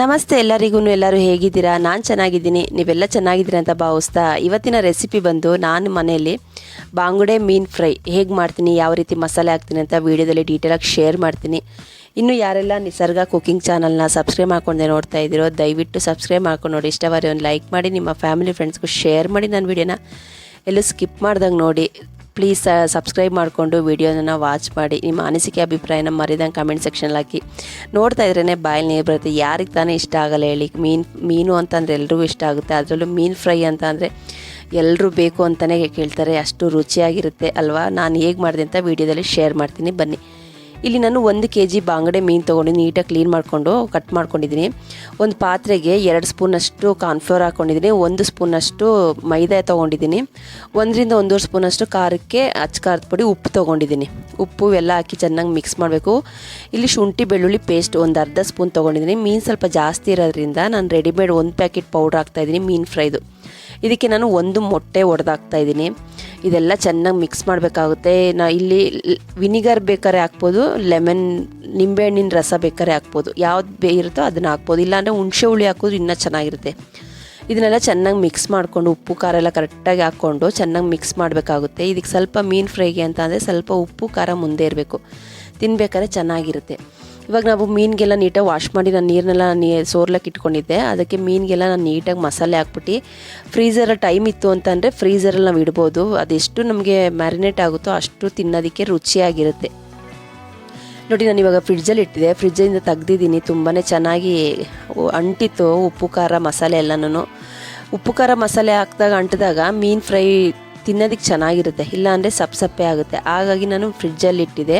ನಮಸ್ತೆ ಎಲ್ಲರಿಗೂ, ಎಲ್ಲರೂ ಹೇಗಿದ್ದೀರಾ? ನಾನು ಚೆನ್ನಾಗಿದ್ದೀನಿ. ನೀವೆಲ್ಲ ಚೆನ್ನಾಗಿದ್ದೀರಾ ಅಂತ ಭಾವಿಸ್ತಾ ಇವತ್ತಿನ ರೆಸಿಪಿ ಬಂದು ನಾನು ಮನೆಯಲ್ಲಿ ಬಾಂಗುಡೆ ಮೀನು ಫ್ರೈ ಹೇಗೆ ಮಾಡ್ತೀನಿ, ಯಾವ ರೀತಿ ಮಸಾಲೆ ಹಾಕ್ತೀನಿ ಅಂತ ವೀಡಿಯೋದಲ್ಲಿ ಡೀಟೇಲಾಗಿ ಶೇರ್ ಮಾಡ್ತೀನಿ. ಇನ್ನು ಯಾರೆಲ್ಲ ನಿಸರ್ಗ ಕುಕಿಂಗ್ ಚಾನಲ್ನ ಸಬ್ಸ್ಕ್ರೈಬ್ ಮಾಡ್ಕೊಂಡೆ ನೋಡ್ತಾ ಇದ್ದೀರೋ, ದಯವಿಟ್ಟು ಸಬ್ಸ್ಕ್ರೈಬ್ ಮಾಡ್ಕೊಂಡು ನೋಡಿ. ಇಷ್ಟವಾದ್ರೆ ಒಂದು ಲೈಕ್ ಮಾಡಿ, ನಿಮ್ಮ ಫ್ಯಾಮಿಲಿ ಫ್ರೆಂಡ್ಸ್ಗೂ ಶೇರ್ ಮಾಡಿ ನನ್ನ ವೀಡಿಯೋನ. ಎಲ್ಲೂ ಸ್ಕಿಪ್ ಮಾಡ್ದಂಗೆ ನೋಡಿ. ಪ್ಲೀಸ್ ಸಬ್ಸ್ಕ್ರೈಬ್ ಮಾಡಿಕೊಂಡು ವೀಡಿಯೋನ ವಾಚ್ ಮಾಡಿ. ನಿಮ್ಮ ಅನಿಸಿಕೆ ಅಭಿಪ್ರಾಯನ ಮರಿದಂಗೆ ಕಮೆಂಟ್ ಸೆಕ್ಷನ್ ಹಾಕಿ. ನೋಡ್ತಾ ಇದ್ರೇ ಬಾಯಲ್ಲಿ ನೀರು ಬರುತ್ತೆ. ಯಾರಿಗೆ ತಾನೇ ಇಷ್ಟ ಆಗಲ್ಲ ಹೇಳಿ. ಮೀನು ಮೀನು ಅಂತಂದರೆ ಎಲ್ರಿಗೂ ಇಷ್ಟ ಆಗುತ್ತೆ. ಅದರಲ್ಲೂ ಮೀನು ಫ್ರೈ ಅಂತ ಅಂದರೆ ಎಲ್ಲರೂ ಬೇಕು ಅಂತಲೇ ಕೇಳ್ತಾರೆ. ಅಷ್ಟು ರುಚಿಯಾಗಿರುತ್ತೆ ಅಲ್ವಾ? ನಾನು ಹೇಗೆ ಮಾಡಿದೆ ಅಂತ ವೀಡಿಯೋದಲ್ಲಿ ಶೇರ್ ಮಾಡ್ತೀನಿ. ಬನ್ನಿ. ಇಲ್ಲಿ ನಾನು ಒಂದು ಕೆ ಜಿ ಬಾಂಗಡೆ ಮೀನು ತೊಗೊಂಡು ನೀಟಾಗಿ ಕ್ಲೀನ್ ಮಾಡಿಕೊಂಡು ಕಟ್ ಮಾಡ್ಕೊಂಡಿದ್ದೀನಿ. ಒಂದು ಪಾತ್ರೆಗೆ ಎರಡು ಸ್ಪೂನಷ್ಟು ಕಾರ್ನ್ಫ್ಲೋರ್ ಹಾಕ್ಕೊಂಡಿದ್ದೀನಿ ಒಂದು ಸ್ಪೂನಷ್ಟು ಮೈದಾ ತೊಗೊಂಡಿದ್ದೀನಿ. ಒಂದರಿಂದ ಒಂದೂವರೆ ಸ್ಪೂನಷ್ಟು ಖಾರಕ್ಕೆ ಅಚ್ಚಕಾರದ ಪುಡಿ ಉಪ್ಪು ತೊಗೊಂಡಿದ್ದೀನಿ. ಉಪ್ಪು ಎಲ್ಲ ಹಾಕಿ ಚೆನ್ನಾಗಿ ಮಿಕ್ಸ್ ಮಾಡಬೇಕು. ಇಲ್ಲಿ ಶುಂಠಿ, ಬೆಳ್ಳುಳ್ಳಿ ಪೇಸ್ಟ್ ಒಂದು ಅರ್ಧ ಸ್ಪೂನ್ ತೊಗೊಂಡಿದ್ದೀನಿ. ಮೀನು ಸ್ವಲ್ಪ ಜಾಸ್ತಿ ಇರೋದ್ರಿಂದ ನಾನು ರೆಡಿಮೇಡ್ ಒಂದು ಪ್ಯಾಕೆಟ್ ಪೌಡ್ರ್ ಹಾಕ್ತಾಯಿದ್ದೀನಿ ಮೀನು ಫ್ರೈದು ಇದಕ್ಕೆ ನಾನು ಒಂದು ಮೊಟ್ಟೆ ಒಡೆದಾಕ್ತಾ ಇದ್ದೀನಿ. ಇದೆಲ್ಲ ಚೆನ್ನಾಗಿ ಮಿಕ್ಸ್ ಮಾಡಬೇಕಾಗುತ್ತೆ. ನಾ ಇಲ್ಲಿ ವಿನಿಗರ್ ಬೇಕಾದ್ರೆ ಹಾಕ್ಬೋದು, ಲೆಮನ್, ನಿಂಬೆಹಣ್ಣಿನ ರಸ ಬೇಕಾದ್ರೆ ಹಾಕ್ಬೋದು. ಯಾವ್ದು ಬೇ ಇರುತ್ತೋ ಅದನ್ನು ಹಾಕ್ಬೋದು. ಇಲ್ಲಾಂದರೆ ಹುಣಸೆ ಹುಳಿ ಹಾಕೋದು ಇನ್ನೂ ಚೆನ್ನಾಗಿರುತ್ತೆ. ಇದನ್ನೆಲ್ಲ ಚೆನ್ನಾಗಿ ಮಿಕ್ಸ್ ಮಾಡಿಕೊಂಡು ಉಪ್ಪು, ಖಾರ ಎಲ್ಲ ಕರೆಕ್ಟಾಗಿ ಹಾಕ್ಕೊಂಡು ಚೆನ್ನಾಗಿ ಮಿಕ್ಸ್ ಮಾಡಬೇಕಾಗುತ್ತೆ. ಇದಕ್ಕೆ ಸ್ವಲ್ಪ ಮೀನು ಫ್ರೈಗೆ ಅಂತ ಅಂದರೆ ಸ್ವಲ್ಪ ಉಪ್ಪು, ಖಾರ ಮುಂದೆ ಇರಬೇಕು. ತಿನ್ಬೇಕಾದ್ರೆ ಚೆನ್ನಾಗಿರುತ್ತೆ. ಇವಾಗ ನಾವು ಮೀನಿಗೆಲ್ಲ ನೀಟಾಗಿ ವಾಶ್ ಮಾಡಿ ನಾನು ನೀರನ್ನೆಲ್ಲ ನೀ ಸೋರ್ಲಕ್ಕೆ ಇಟ್ಕೊಂಡಿದ್ದೆ. ಅದಕ್ಕೆ ಮೀನಿಗೆಲ್ಲ ನಾನು ನೀಟಾಗಿ ಮಸಾಲೆ ಹಾಕ್ಬಿಟ್ಟು ಫ್ರೀಝರಲ್ಲಿ ಟೈಮ್ ಇತ್ತು ಅಂತಂದರೆ ಫ್ರೀಝರಲ್ಲಿ ನಾವು ಇಡ್ಬೋದು. ಅದೆಷ್ಟು ನಮಗೆ ಮ್ಯಾರಿನೇಟ್ ಆಗುತ್ತೋ ಅಷ್ಟು ತಿನ್ನೋದಕ್ಕೆ ರುಚಿಯಾಗಿರುತ್ತೆ. ನೋಡಿ, ನಾನು ಇವಾಗ ಫ್ರಿಡ್ಜಲ್ಲಿ ಇಟ್ಟಿದೆ ಫ್ರಿಡ್ಜಿಂದ ತೆಗ್ದಿದ್ದೀನಿ. ತುಂಬಾ ಚೆನ್ನಾಗಿ ಅಂಟಿತ್ತು ಉಪ್ಪು, ಖಾರ, ಮಸಾಲೆ ಎಲ್ಲನೂ ಉಪ್ಪು, ಖಾರ, ಮಸಾಲೆ ಹಾಕಿದಾಗ ಅಂಟಿದಾಗ ಮೀನು ಫ್ರೈ ತಿನ್ನೋದಕ್ಕೆ ಚೆನ್ನಾಗಿರುತ್ತೆ. ಇಲ್ಲಾಂದರೆ ಸಪ್ಸಪ್ಪೆ ಆಗುತ್ತೆ. ಹಾಗಾಗಿ ನಾನು ಫ್ರಿಡ್ಜಲ್ಲಿ ಇಟ್ಟಿದ್ದೆ.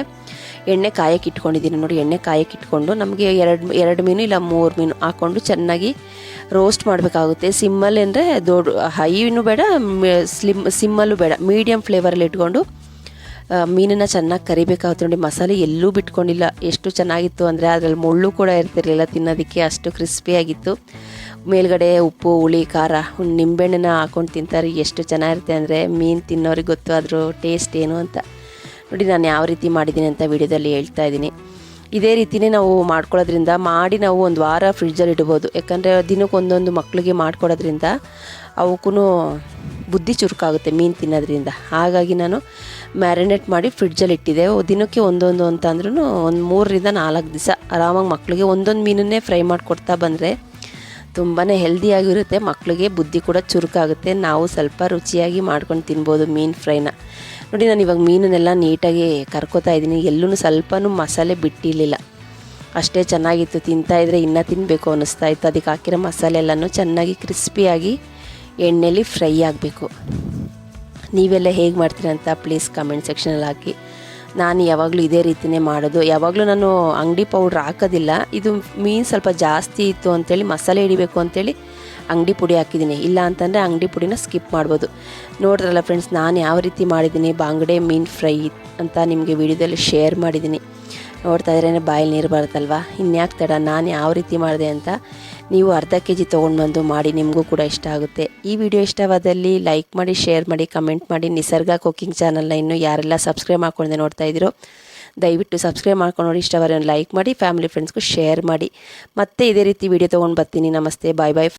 ಎಣ್ಣೆ ಕಾಯಕ್ಕೆ ಇಟ್ಕೊಂಡಿದ್ದೀನಿ. ನೋಡಿ, ಎಣ್ಣೆ ಕಾಯಕ್ಕೆ ಇಟ್ಕೊಂಡು ನಮಗೆ ಎರಡು ಎರಡು ಮೀನು ಇಲ್ಲ, ಮೂರು ಮೀನು ಹಾಕ್ಕೊಂಡು ಚೆನ್ನಾಗಿ ರೋಸ್ಟ್ ಮಾಡಬೇಕಾಗುತ್ತೆ. ಸಿಮ್ಮಲ್ಲಿ ಅಂದರೆ ದೊಡ್ಡ ಹೈನು ಬೇಡ ಸ್ಲಿಮ್ ಸಿಮ್ಮಲ್ಲೂ ಬೇಡ. ಮೀಡಿಯಮ್ ಫ್ಲೇವರಲ್ಲಿ ಇಟ್ಕೊಂಡು ಮೀನನ್ನು ಚೆನ್ನಾಗಿ ಕರಿಬೇಕಾಗುತ್ತೆ. ನೋಡಿ, ಮಸಾಲೆ ಎಲ್ಲೂ ಬಿಟ್ಕೊಂಡಿಲ್ಲ. ಎಷ್ಟು ಚೆನ್ನಾಗಿತ್ತು ಅಂದರೆ ಅದರಲ್ಲಿ ಮುಳ್ಳು ಕೂಡ ಇರ್ತಿರಲಿಲ್ಲ ತಿನ್ನೋದಕ್ಕೆ. ಅಷ್ಟು ಕ್ರಿಸ್ಪಿಯಾಗಿತ್ತು ಮೇಲ್ಗಡೆ ಉಪ್ಪು, ಹುಳಿ, ಖಾರ ನಿಂಬೆಹಣ್ಣನ್ನ ಹಾಕೊಂಡು ತಿಂತಾರೆ. ಎಷ್ಟು ಚೆನ್ನಾಗಿರುತ್ತೆ ಅಂದರೆ ಮೀನು ತಿನ್ನೋರಿಗೆ ಗೊತ್ತು ಅದ್ರ ಟೇಸ್ಟ್ ಏನು ಅಂತ. ನೋಡಿ, ನಾನು ಯಾವ ರೀತಿ ಮಾಡಿದ್ದೀನಿ ಅಂತ ವಿಡಿಯೋದಲ್ಲಿ ಹೇಳ್ತಾ ಇದ್ದೀನಿ. ಇದೇ ರೀತಿಯೇ ನಾವು ಮಾಡ್ಕೊಳ್ಳೋದ್ರಿಂದ, ಮಾಡಿ ನಾವು ಒಂದು ವಾರ ಫ್ರಿಡ್ಜಲ್ಲಿ ಇಡ್ಬೋದು. ಯಾಕಂದರೆ ದಿನಕ್ಕೆ ಒಂದೊಂದು ಮಕ್ಕಳಿಗೆ ಮಾಡ್ಕೊಡೋದ್ರಿಂದ ಅವಕ್ಕೂ ಬುದ್ಧಿ ಚುರುಕಾಗುತ್ತೆ ಮೀನು ತಿನ್ನೋದ್ರಿಂದ. ಹಾಗಾಗಿ ನಾನು ಮ್ಯಾರಿನೇಟ್ ಮಾಡಿ ಫ್ರಿಡ್ಜಲ್ಲಿ ಇಟ್ಟಿದ್ದೆ ದಿನಕ್ಕೆ ಒಂದೊಂದು ಅಂತಂದ್ರೂ ಒಂದು ಮೂರರಿಂದ ನಾಲ್ಕು ದಿವಸ ಆರಾಮಾಗಿ ಮಕ್ಕಳಿಗೆ ಒಂದೊಂದು ಮೀನನ್ನೇ ಫ್ರೈ ಮಾಡಿಕೊಡ್ತಾ ಬಂದರೆ ತುಂಬಾ ಹೆಲ್ದಿಯಾಗಿರುತ್ತೆ. ಮಕ್ಕಳಿಗೆ ಬುದ್ಧಿ ಕೂಡ ಚುರುಕಾಗುತ್ತೆ. ನಾವು ಸ್ವಲ್ಪ ರುಚಿಯಾಗಿ ಮಾಡ್ಕೊಂಡು ತಿನ್ಬೋದು ಮೀನು ಫ್ರೈನ. ನೋಡಿ, ನಾನು ಇವಾಗ ಮೀನನ್ನೆಲ್ಲ ನೀಟಾಗಿ ಕರ್ಕೋತಾ ಇದ್ದೀನಿ. ಎಲ್ಲೂ ಸ್ವಲ್ಪನೂ ಮಸಾಲೆ ಬಿಟ್ಟಿರಲಿಲ್ಲ. ಅಷ್ಟೇ ಚೆನ್ನಾಗಿತ್ತು. ತಿಂತಾಯಿದ್ರೆ ಇನ್ನೂ ತಿನ್ನಬೇಕು ಅನ್ನಿಸ್ತಾ ಇತ್ತು. ಅದಕ್ಕೆ ಹಾಕಿರೋ ಮಸಾಲೆ ಎಲ್ಲನೂ ಚೆನ್ನಾಗಿ ಕ್ರಿಸ್ಪಿಯಾಗಿ ಎಣ್ಣೆಯಲ್ಲಿ ಫ್ರೈ ಆಗಬೇಕು. ನೀವೆಲ್ಲ ಹೇಗೆ ಮಾಡ್ತೀರಂತ ಪ್ಲೀಸ್ ಕಮೆಂಟ್ ಸೆಕ್ಷನಲ್ಲಿ ಹಾಕಿ. ನಾನು ಯಾವಾಗಲೂ ಇದೇ ರೀತಿಯೇ ಮಾಡೋದು. ಯಾವಾಗಲೂ ನಾನು ಅಂಗಡಿ ಪೌಡ್ರ್ ಹಾಕೋದಿಲ್ಲ. ಇದು ಮೀನು ಸ್ವಲ್ಪ ಜಾಸ್ತಿ ಇತ್ತು ಅಂತೇಳಿ, ಮಸಾಲೆ ಹಿಡಿಬೇಕು ಅಂತೇಳಿ ಅಂಗಡಿ ಪುಡಿ ಹಾಕಿದ್ದೀನಿ. ಇಲ್ಲ ಅಂತಂದರೆ ಅಂಗಡಿ ಪುಡಿನ ಸ್ಕಿಪ್ ಮಾಡ್ಬೋದು. ನೋಡ್ರಲ್ಲ ಫ್ರೆಂಡ್ಸ್, ನಾನು ಯಾವ ರೀತಿ ಮಾಡಿದ್ದೀನಿ, ಬಾಂಗಡೆ ಮೀನು ಫ್ರೈ ಅಂತ ನಿಮಗೆ ವಿಡಿಯೋದಲ್ಲಿ ಶೇರ್ ಮಾಡಿದ್ದೀನಿ. ನೋಡ್ತಾ ಇದ್ರೇ ಬಾಯಲ್ಲಿ ನೀರು ಬರುತ್ತಲ್ವ? ಇನ್ಯಾಕೆ ತಡ, ನಾನು ಯಾವ ರೀತಿ ಮಾಡಿದೆ ಅಂತ ನೀವು ಅರ್ಧ ಕೆ ಜಿ ತೊಗೊಂಡು ಬಂದು ಮಾಡಿ ನಿಮಗೂ ಕೂಡ ಇಷ್ಟ ಆಗುತ್ತೆ. ಈ ವಿಡಿಯೋ ಇಷ್ಟವಾದಲ್ಲಿ ಲೈಕ್ ಮಾಡಿ, ಶೇರ್ ಮಾಡಿ, ಕಮೆಂಟ್ ಮಾಡಿ. ನಿಸರ್ಗ ಕುಕ್ಕಿಂಗ್ ಚಾನಲ್ನ ಇನ್ನೂ ಯಾರೆಲ್ಲ ಸಬ್ಸ್ಕ್ರೈಬ್ ಮಾಡ್ಕೊಂಡೆ ನೋಡ್ತಾ ಇದ್ದೀರೋ, ದಯವಿಟ್ಟು ಸಬ್ಸ್ಕ್ರೈಬ್ ಮಾಡ್ಕೊಂಡು ನೋಡಿ. ಇಷ್ಟವಾದ್ರೆ ಲೈಕ್ ಮಾಡಿ, ಫ್ಯಾಮಿಲಿ, ಫ್ರೆಂಡ್ಸ್ಗೂ ಶೇರ್ ಮಾಡಿ. ಮತ್ತೆ ಇದೇ ರೀತಿ ವಿಡಿಯೋ ತೊಗೊಂಡು ಬರ್ತೀನಿ. ನಮಸ್ತೆ, ಬಾಯ್ ಬಾಯ್.